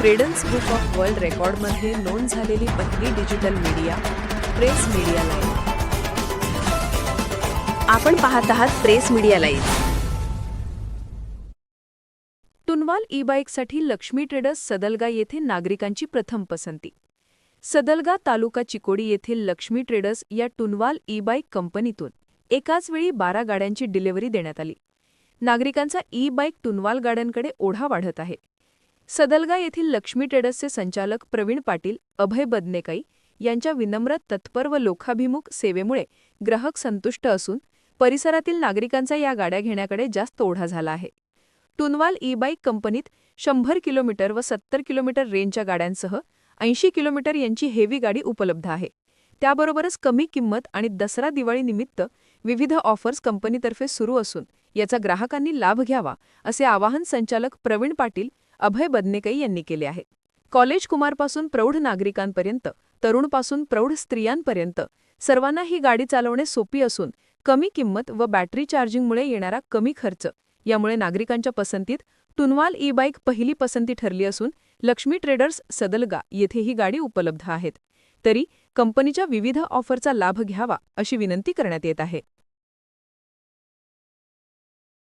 Credence book of world रेकॉर्डमध्ये नोंद झालेली पहिली digital media press media live आपण पाहत आहात press media live Tunwal E बाईकसाठी Laxmi traders Sadalga येथे नागरिकांची प्रथम पसंती. सदलगा तालुका चिकोडी येथील लक्ष्मी ट्रेडर्स या टुनवाल ई बाईक कंपनीतून एकाच वेळी बारा गाड्यांची डिलिव्हरी देण्यात आली. नागरिकांचा ई बाईक टुनवाल गाड्यांकडे ओढा वाढत आहे. सदलगा येथील लक्ष्मी ट्रेडर्सचे संचालक प्रवीण पाटील अभय बदनेकाई यांच्या विनम्र तत्पर व लोखाभिमुख सेवेमुळे ग्राहक संतुष्ट असून परिसरातील नागरिकांचा या गाड्या घेण्याकडे जास्त ओढा झाला आहे. टुनवाल ई बाईक कंपनीत शंभर किलोमीटर व सत्तर किलोमीटर रेंजच्या गाड्यांसह ऐंशी किलोमीटर यांची हेवी गाडी उपलब्ध आहे. त्याबरोबरच कमी किंमत आणि दसरा दिवाळीनिमित्त विविध ऑफर्स कंपनीतर्फे सुरू असून याचा ग्राहकांनी लाभ घ्यावा असे आवाहन संचालक प्रवीण पाटील अभय बदनेकई यांनी केले आहे कॉलेज कुमारपासून प्रौढ नागरिकांपर्यंत तरुणपासून प्रौढ स्त्रियांपर्यंत सर्वांना ही गाडी चालवणे सोपी असून कमी किंमत व बॅटरी चार्जिंगमुळे येणारा कमी खर्च यामुळे नागरिकांच्या पसंतीत टुनवाल ई बाईक पहिली पसंती ठरली असून लक्ष्मी ट्रेडर्स सदलगा येथे ही गाडी उपलब्ध आहेत. तरी कंपनीच्या विविध ऑफरचा लाभ घ्यावा अशी विनंती करण्यात येत आहे.